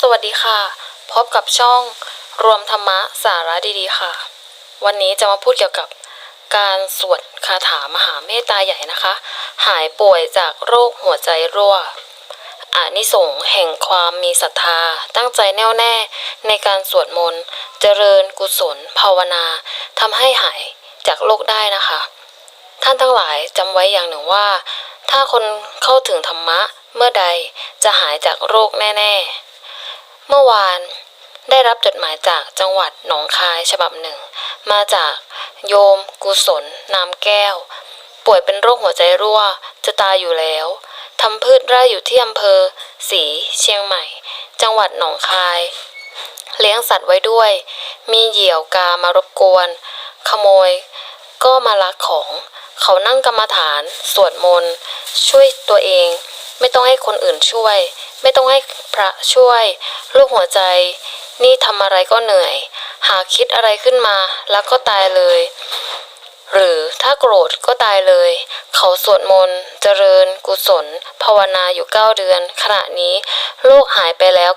สวัสดีค่ะ พบกับช่องรวมธรรมะสาระดีๆค่ะ วันนี้จะมาพูดเกี่ยวกับการสวดคาถามหาเมตตาใหญ่นะคะ หายป่วยจากโรคหัวใจรั่วอานิสงส์แห่งความมีศรัทธา ตั้งใจแน่วแน่ในการสวดมนต์เจริญกุศล ภาวนาทำให้หายจากโรคได้นะคะ ท่านทั้งหลายจำไว้อย่างหนึ่งว่า ถ้าคนเข้าถึงธรรมะเมื่อใดจะหายจากโรคแน่ ๆ เมื่อวานได้รับจดหมายจากจังหวัดหนองคายฉบับหนึ่ง มาจากโยม กุศลนามแก้ว ป่วยเป็นโรคหัวใจรั่ว จะตายอยู่แล้วทำพืชไร่อยู่ที่อำเภอศรีเชียงใหม่ จังหวัดหนองคาย เลี้ยงสัตว์ไว้ด้วย มีเหยี่ยวกามารบกวน ขโมย ก็มาลักของ เขานั่งกรรมฐาน สวดมนต์ ช่วยตัวเอง ไม่ต้องให้คนอื่นช่วย ไม่ต้องให้พระช่วย ลูกหัวใจ นี่ทำอะไรก็เหนื่อย หากคิดอะไรขึ้นมาแล้วก็ตายเลย หรือถ้าโกรธก็ตายเลย เขาสวดมนต์ เจริญ กุศล ภาวนาอยู่ 9 เดือน ขณะนี้โรคหายไปแล้ว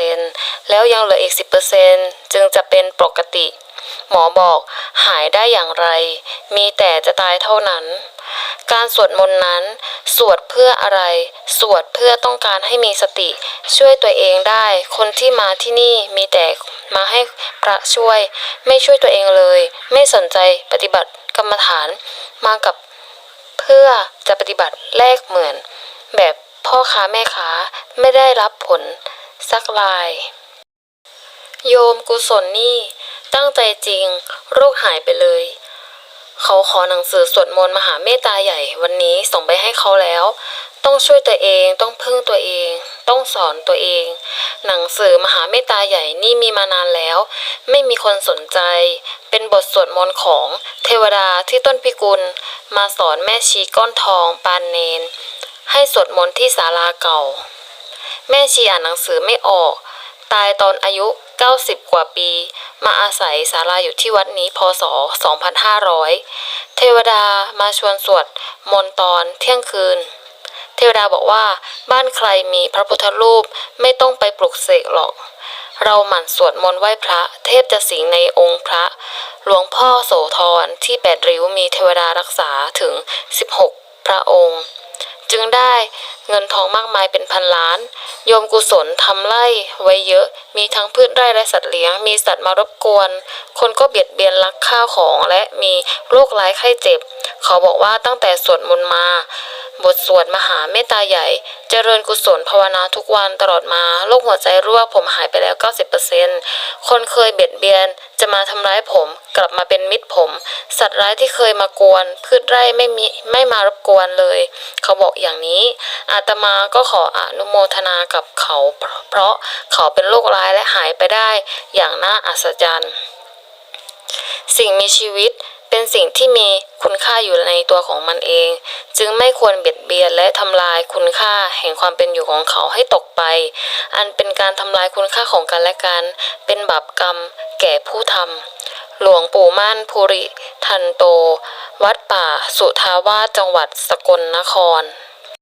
90%แล้วยังเหลืออีก 10%จึงจะเป็นปกติ หมอบอกหายได้อย่างไร มีแต่จะตายเท่านั้น การสวดมนต์นั้น สวดเพื่ออะไร สวดเพื่อต้องการให้มีสติ ช่วยตัวเองได้ คนที่มาที่นี่มีแต่มาให้พระช่วย ไม่ช่วยตัวเองเลย ไม่สนใจปฏิบัติกรรมฐาน มากับเพื่อจะปฏิบัติแลกเหมือน แบบพ่อค้าแม่ค้าไม่ได้รับผลสักลาย โยมกุศลนี่ ตั้งใจจริง โรคหายไปเลย เขาขอหนังสือสวดมนต์มหาเมตตาใหญ่วันนี้ส่งไปให้เขาแล้ว ต้องช่วยตัวเองต้องพึ่งตัวเอง ต้องสอนตัวเอง หนังสือมหาเมตตาใหญ่นี่มีมานานแล้ว ไม่มีคนสนใจ เป็นบทสวดมนต์ของเทวดาที่ต้นพิกุล มาสอนแม่ชีก้อนทองปานเนน ให้สวดมนต์ที่ศาลาเก่า แม่ชีอ่านหนังสือไม่ออก ตายตอนอายุ 90 กว่าปี มาอาศัยศาลาอยู่ที่วัดนี้พศ 2500 เทวดามาชวนสวดมนต์ตอนเที่ยงคืน เทวดาบอกว่าบ้านใครมีพระพุทธรูปไม่ต้องไปปลุกเสกหรอก เราหมั่นสวดมนต์ไหว้พระ เทพจะสิงในองค์พระ หลวงพ่อโสธรที่แปดริ้วมีเทวดารักษาถึง 16 พระองค์ จึงได้เงินทองมากมายเป็นพันล้าน โยมกุศลทำไร่ไว้เยอะ มีทั้งพืชไร่และสัตว์เลี้ยง มีสัตว์มารบกวน คนก็เบียดเบียนลักข้าวของและมีโรคร้ายไข้เจ็บ เขาบอกว่าตั้งแต่สวดมนต์มา บทสวดมหาเมตตาใหญ่ เจริญกุศลภาวนาทุกวันตลอดมาโรคหัวใจรั่วผมหายไปแล้ว 90%คนเคยเบียดเบียน จะมาทำร้ายผม กลับมาเป็นมิตรผม สัตว์ร้ายที่เคยมากวน พืชไร่ไม่มีไม่มารบกวนเลย เขาบอกอย่างนี้อาตมาก็ขออนุโมทนากับเขา เพราะเขาเป็นโรคร้ายและหายไปได้ อย่างน่าอัศจรรย์ สิ่งมีชีวิต เป็นสิ่งที่มีคุณค่าอยู่ในตัวของมันเอง จึงไม่ควรเบียดเบียนและทำลายคุณค่าแห่งความเป็นอยู่ของเขาให้ตกไป อันเป็นการทำลายคุณค่าของกันและกัน เป็นบาปกรรม แก่ผู้ทำหลวงปู่ม่านภูริ ทันโต วัดป่า สุทาวาสจังหวัดสกลนคร